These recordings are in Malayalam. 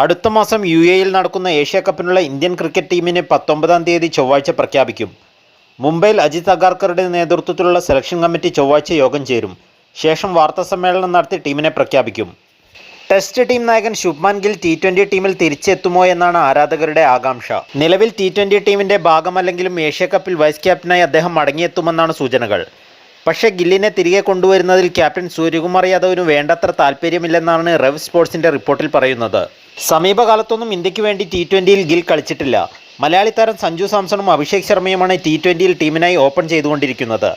അടുത്ത മാസം യു എയിൽ നടക്കുന്ന ഏഷ്യ കപ്പിനുള്ള ഇന്ത്യൻ ക്രിക്കറ്റ് ടീമിനെ പത്തൊമ്പതാം തീയതി ചൊവ്വാഴ്ച പ്രഖ്യാപിക്കും. മുംബൈയിൽ അജിത് അഗാർക്കറുടെ നേതൃത്വത്തിലുള്ള സെലക്ഷൻ കമ്മിറ്റി ചൊവ്വാഴ്ച യോഗം ചേരും. ശേഷം വാർത്താ സമ്മേളനം നടത്തി ടീമിനെ പ്രഖ്യാപിക്കും. ടെസ്റ്റ് ടീം നായകൻ ശുഭ്മാൻ ഗിൽ ടി ട്വന്റി ടീമിൽ തിരിച്ചെത്തുമോ എന്നാണ് ആരാധകരുടെ ആകാംക്ഷ. നിലവിൽ ടി ട്വന്റി ടീമിന്റെ ഭാഗമല്ലെങ്കിലും ഏഷ്യ കപ്പിൽ വൈസ് ക്യാപ്റ്റനായി അദ്ദേഹം മടങ്ങിയെത്തുമെന്നാണ് സൂചനകൾ. പക്ഷേ ഗില്ലിനെ തിരികെ കൊണ്ടുവരുന്നതിൽ ക്യാപ്റ്റൻ സൂര്യകുമാർ യാദവിന് വേണ്ടത്ര താല്പര്യമില്ലെന്നാണ് റെവ് സ്പോർട്സിന്റെ റിപ്പോർട്ടിൽ പറയുന്നത്. സമീപകാലത്തൊന്നും ഇന്ത്യയ്ക്ക് വേണ്ടി ടി ട്വന്റിയിൽ ഗിൽ കളിച്ചിട്ടില്ല. മലയാളി താരം സഞ്ജു സാംസണും അഭിഷേക് ശർമ്മയുമാണ് ടി ട്വന്റിയിൽ ടീമിനായി ഓപ്പൺ ചെയ്തുകൊണ്ടിരിക്കുന്നത്.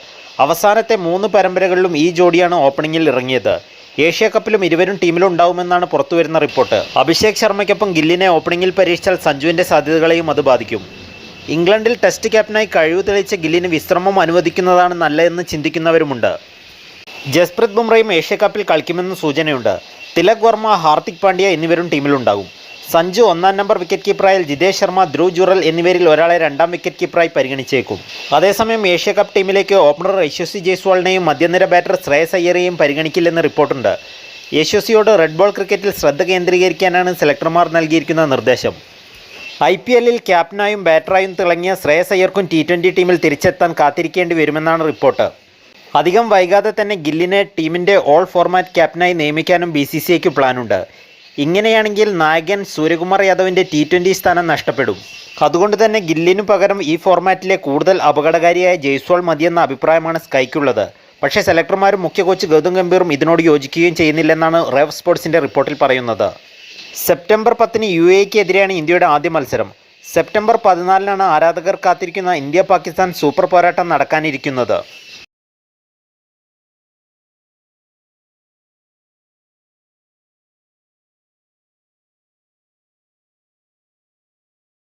അവസാനത്തെ മൂന്ന് പരമ്പരകളിലും ഈ ജോഡിയാണ് ഓപ്പണിങ്ങിൽ ഇറങ്ങിയത്. ഏഷ്യ കപ്പിലും ഇരുവരും ടീമിലുണ്ടാവുമെന്നാണ് പുറത്തുവരുന്ന റിപ്പോർട്ട്. അഭിഷേക് ശർമ്മയ്ക്കൊപ്പം ഗില്ലിനെ ഓപ്പണിങ്ങിൽ പരീക്ഷിച്ചാൽ സഞ്ജുവിന്റെ സാധ്യതകളെയും അത് ബാധിക്കും. ഇംഗ്ലണ്ടിൽ ടെസ്റ്റ് ക്യാപ്റ്റനായി കഴിവ് തെളിയിച്ച ഗില്ലിന് വിശ്രമം അനുവദിക്കുന്നതാണ് നല്ലതെന്ന് ചിന്തിക്കുന്നവരുമുണ്ട്. ജസ്പ്രീത് ബുംറയും ഏഷ്യ കപ്പിൽ കളിക്കുമെന്ന് സൂചനയുണ്ട്. തിലക് വർമ്മ ഹാർദിക് പാണ്ഡ്യ എന്നിവരും ടീമിലുണ്ടാകും. സഞ്ജു ഒന്നാം നമ്പർ വിക്കറ്റ് കീപ്പറായ ജിതേഷ് ശർമ്മ ധ്രുവ് ജുറൽ എന്നിവരിൽ ഒരാളെ രണ്ടാം വിക്കറ്റ് കീപ്പറായി പരിഗണിച്ചേക്കും. അതേസമയം ഏഷ്യ കപ്പ് ടീമിലേക്ക് ഓപ്പണർ യശസ്വി ജയ്സ്വാളിനെയും മധ്യനിര ബാറ്റർ ശ്രേയസ് അയ്യരെയും പരിഗണിക്കില്ലെന്ന് റിപ്പോർട്ടുണ്ട്. യശസ്വിയോട് റെഡ് ബോൾ ക്രിക്കറ്റിൽ ശ്രദ്ധ കേന്ദ്രീകരിക്കാനാണ് സെലക്ടർമാർ നൽകിയിരിക്കുന്ന നിർദ്ദേശം. ഐ പി എല്ലിൽ ക്യാപ്റ്റനായും ബാറ്ററായും തിളങ്ങിയ ശ്രേയസ് അയ്യർക്കും ടി ട്വന്റി ടീമിൽ തിരിച്ചെത്താൻ കാത്തിരിക്കേണ്ടി വരുമെന്നാണ് റിപ്പോർട്ട്. അധികം വൈകാതെ തന്നെ ഗില്ലിനെ ടീമിന്റെ ഓൾ ഫോർമാറ്റ് ക്യാപ്റ്റനായി നിയമിക്കാനും ബി സി സിക്ക് പ്ലാനുണ്ട്. ഇങ്ങനെയാണെങ്കിൽ നായകൻ സൂര്യകുമാർ യാദവിന്റെ ടി ട്വന്റി സ്ഥാനം നഷ്ടപ്പെടും. അതുകൊണ്ട് തന്നെ ഗില്ലിനു പകരം ഈ ഫോർമാറ്റിലെ കൂടുതൽ അപകടകാരിയായ ജയ്സ്വാൾ മതിയെന്ന അഭിപ്രായമാണ് സ്കൈക്കുള്ളത്. പക്ഷേ സെലക്ടർമാരും മുഖ്യ കോച്ച് ഗൗതം ഗംഭീറും ഇതിനോട് യോജിക്കുകയും ചെയ്യുന്നില്ലെന്നാണ് റെവ് സ്പോർട്സിന്റെ റിപ്പോർട്ടിൽ പറയുന്നത്. സെപ്റ്റംബർ പത്തിന് യു എക്ക് എതിരെയാണ് ഇന്ത്യയുടെ ആദ്യ മത്സരം. സെപ്റ്റംബർ പതിനാലിനാണ് ആരാധകർ കാത്തിരിക്കുന്ന ഇന്ത്യ പാകിസ്ഥാൻ സൂപ്പർ പോരാട്ടം നടക്കാനിരിക്കുന്നത്.